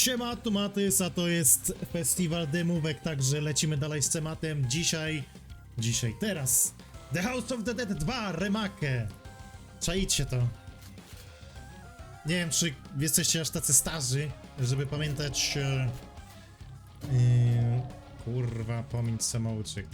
Siema, Tomatys, a to jest festiwal demówek, także lecimy dalej z tematem. Dzisiaj, dzisiaj, teraz The House of the Dead 2 Remake. Czajcie to. Nie wiem, czy jesteście aż tacy starzy, żeby pamiętać... E, e, kurwa, pomiń samouczek.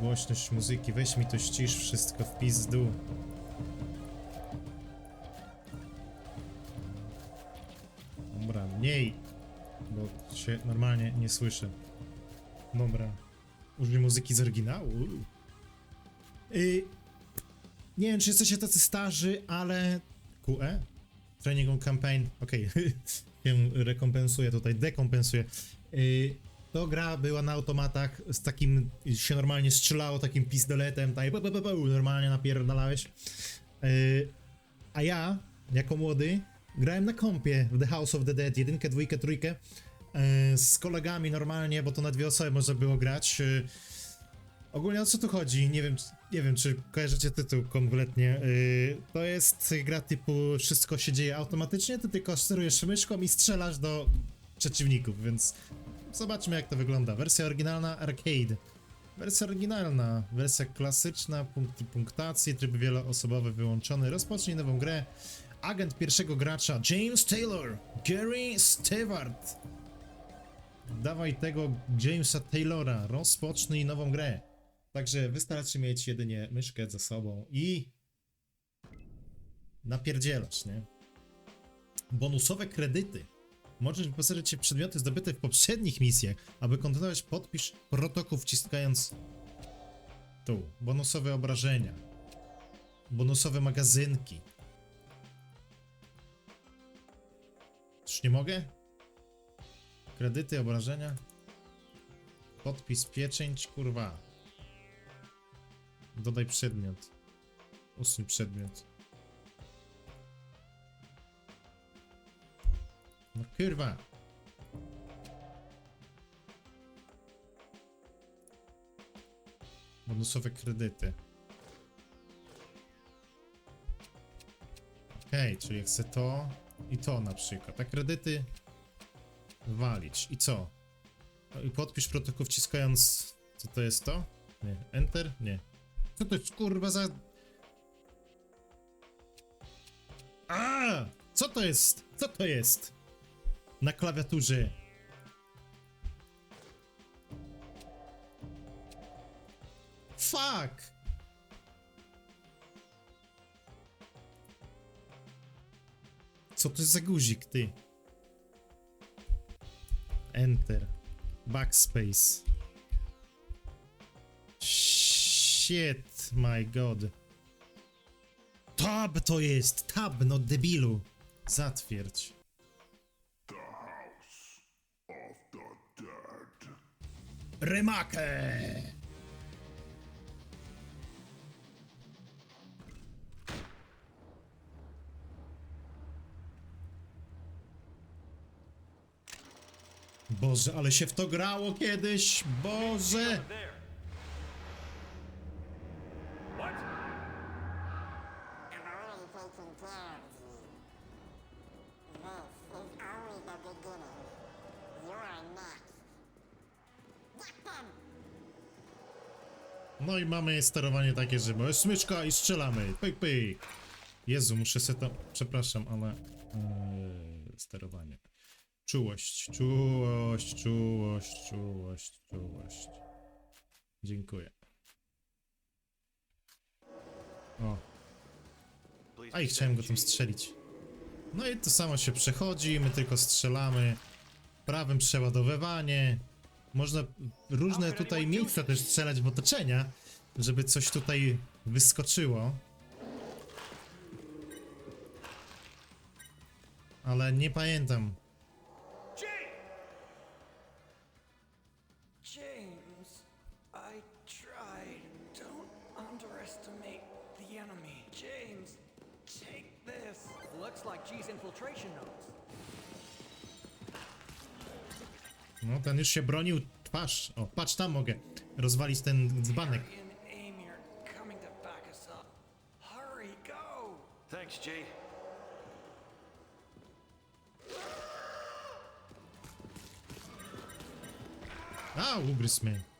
Głośność muzyki, weź mi to ścisz wszystko w pizdu. Mniej, bo się normalnie nie słyszę. Dobra. Użyj muzyki z oryginału. Y, nie wiem, czy jesteście tacy starzy, ale... QE? Training on campaign. Okej, się rekompensuje tutaj, dekompensuje. Y, to gra była na automatach z takim, się normalnie strzelało takim pistoletem, tak, normalnie napierdalałeś. Y, a ja, jako młody, grałem na kompie w The House of the Dead, jedynkę, dwójkę, trójkę, y, z kolegami normalnie, bo to na dwie osoby można było grać. y, Ogólnie o co tu chodzi? Nie wiem, nie wiem czy kojarzycie tytuł kompletnie. Yy, to jest gra typu wszystko się dzieje automatycznie, ty tylko sterujesz myszką i strzelasz do przeciwników, więc zobaczmy jak to wygląda. Wersja oryginalna arcade. Wersja oryginalna, wersja klasyczna, punkty punktacji, tryb wieloosobowy wyłączony. Rozpocznij nową grę. Agent pierwszego gracza James Taylor, Gary Stewart. Dawaj tego Jamesa Taylora, rozpocznij nową grę. Także wystarczy mieć jedynie myszkę za sobą i napierdzielasz, nie? Bonusowe kredyty. Możesz wyposażyć się w przedmioty zdobyte w poprzednich misjach, aby kontynuować podpisz protokół wciskając tu. Bonusowe obrażenia. Bonusowe magazynki. Nie mogę? Kredyty, obrażenia. Podpis, pieczęć, kurwa. Dodaj przedmiot. Usuń przedmiot. No kurwa. Bonusowe kredyty. Okej, czyli chcę to i to na przykład. A kredyty walić. I co? I podpisz protokół wciskając... Co to jest to? Nie. Enter? Nie. Co to jest kurwa za... A! Co to jest? Co to jest? Na klawiaturze. Fuck! Co to jest za guzik, ty? Enter. Backspace. Shit, my god. Tab to jest! Tab, no debilu. Zatwierdź. Remake! Boże, ale się w to grało kiedyś! Boże! No i mamy sterowanie takie, że mamy smyczka i strzelamy. Pyk, pyk. Jezu, muszę sobie to... Przepraszam, ale... Eee, sterowanie. Czułość, czułość, czułość, czułość, czułość. Dziękuję. O, a i chciałem go tam strzelić. No i to samo się przechodzi, my tylko strzelamy. Prawym przeładowywanie. Można różne tutaj miejsca też strzelać w otoczenia, żeby coś tutaj wyskoczyło. Ale nie pamiętam. James, take this. Looks like G's infiltration notes. No, ten już się bronił. Patrz, o, patrz, tam mogę rozwalić ten dzbanek. Thanks, G. A, ugryzł mnie.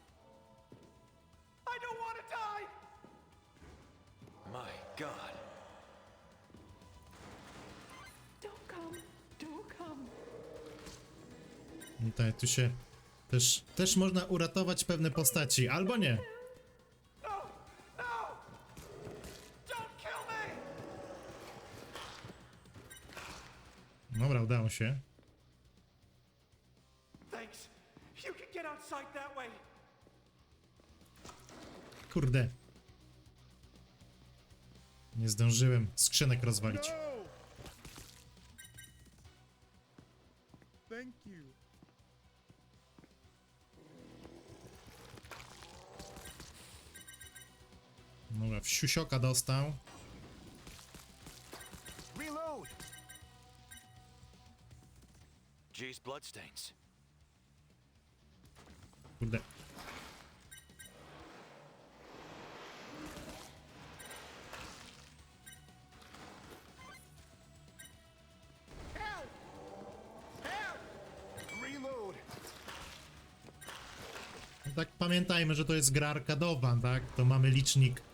Tu się też, też można uratować pewne postaci, albo nie. Dobra, udało się. Kurde. Nie zdążyłem skrzynek rozwalić. Dobra, wsiusioka dostał. Reload. G's bloodstains. Kurde. Reload. Tak pamiętajmy, że to jest gra arkadowa, tak? To mamy licznik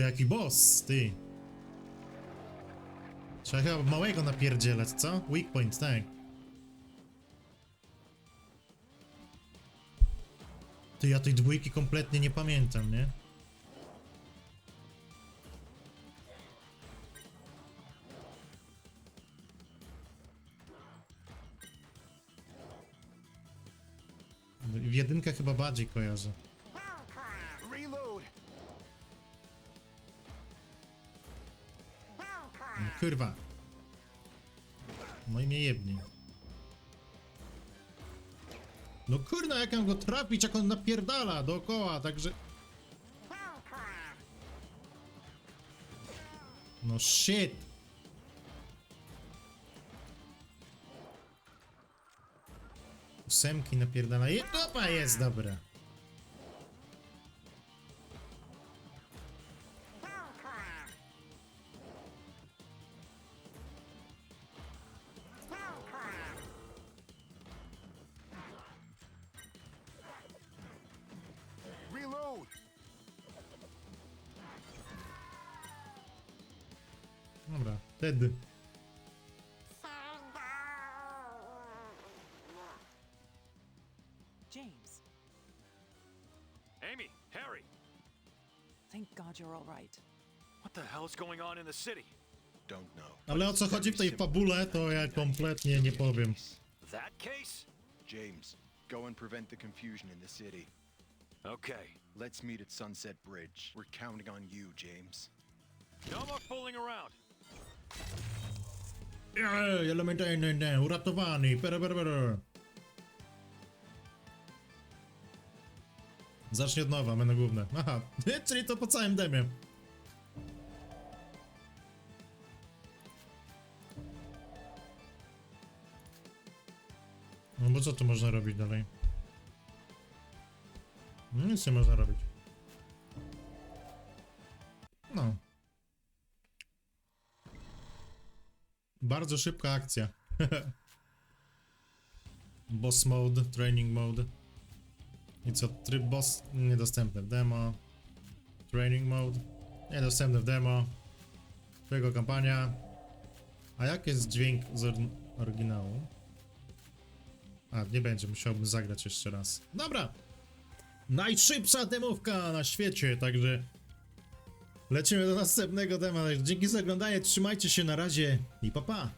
kurde, jaki boss, ty. Trzeba chyba małego napierdzielać, co? Weak point, tak. Ty, ja tej dwójki kompletnie nie pamiętam, nie? W jedynkę chyba bardziej kojarzę. No kurna, jak mam go trafić, jak on napierdala dookoła, także... No shit. Ósemki napierdala. I topa jest dobra. Dobra, Ted. James, Amy, Harry, thank God you're all right. what the hell's going on in the city? Don't know. Ale o co chodzi w tej fabule, to ja kompletnie nie powiem. That case? James, go and prevent the confusion in the city. Okay. Let's meet at Sunset Bridge. We're counting on you, James. No more fooling around. Ej, elementarny, uratowany, pere, pere. Zacznie od nowa, będę główne. Aha, czyli to po całym demie. No bo co tu można robić dalej? No Nic nie można robić. Bardzo szybka akcja. boss mode, training mode. I co, tryb boss niedostępny w demo. Training mode niedostępny w demo. Tego kampania. A jak jest dźwięk z or oryginału? A, nie będzie, musiałbym zagrać jeszcze raz. Dobra! Najszybsza demówka na świecie, także lecimy do następnego tematu. Dzięki za oglądanie, trzymajcie się na razie i pa pa!